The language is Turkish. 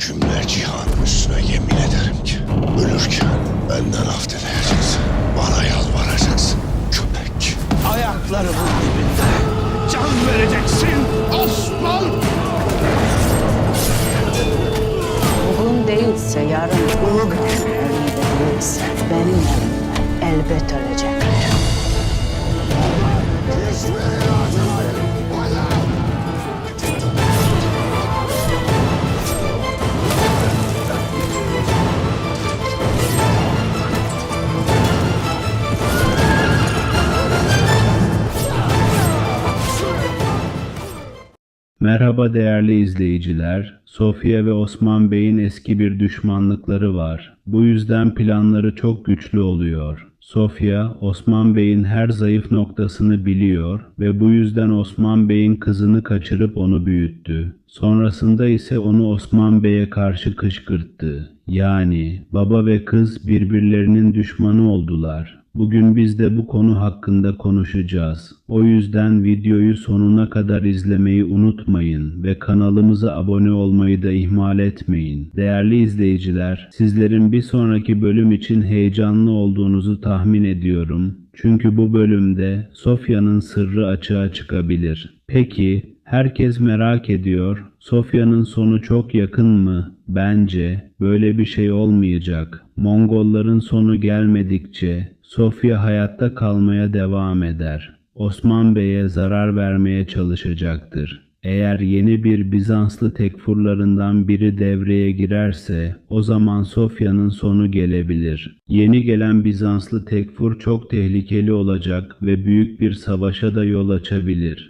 Cümle cihanın üstüne yemin ederim ki ölürken benden af dileyeceksin. Bana yalvaracaksın köpek. Ayaklarımın dibinde can vereceksin Osman! Bugün değilse yarın değilse benim elimde elbet ölecekler. Merhaba değerli izleyiciler. Sofya ve Osman Bey'in eski bir düşmanlıkları var. Bu yüzden planları çok güçlü oluyor. Sofya, Osman Bey'in her zayıf noktasını biliyor ve bu yüzden Osman Bey'in kızını kaçırıp onu büyüttü. Sonrasında ise onu Osman Bey'e karşı kışkırttı. Yani baba ve kız birbirlerinin düşmanı oldular. Bugün biz de bu konu hakkında konuşacağız. O yüzden videoyu sonuna kadar izlemeyi unutmayın ve kanalımıza abone olmayı da ihmal etmeyin. Değerli izleyiciler, sizlerin bir sonraki bölüm için heyecanlı olduğunuzu tahmin ediyorum. Çünkü bu bölümde Sofya'nın sırrı açığa çıkabilir. Peki, herkes merak ediyor. Sofya'nın sonu çok yakın mı? Bence böyle bir şey olmayacak. Mongolların sonu gelmedikçe Sofya hayatta kalmaya devam eder. Osman Bey'e zarar vermeye çalışacaktır. Eğer yeni bir Bizanslı tekfurlarından biri devreye girerse o zaman Sofya'nın sonu gelebilir. Yeni gelen Bizanslı tekfur çok tehlikeli olacak ve büyük bir savaşa da yol açabilir.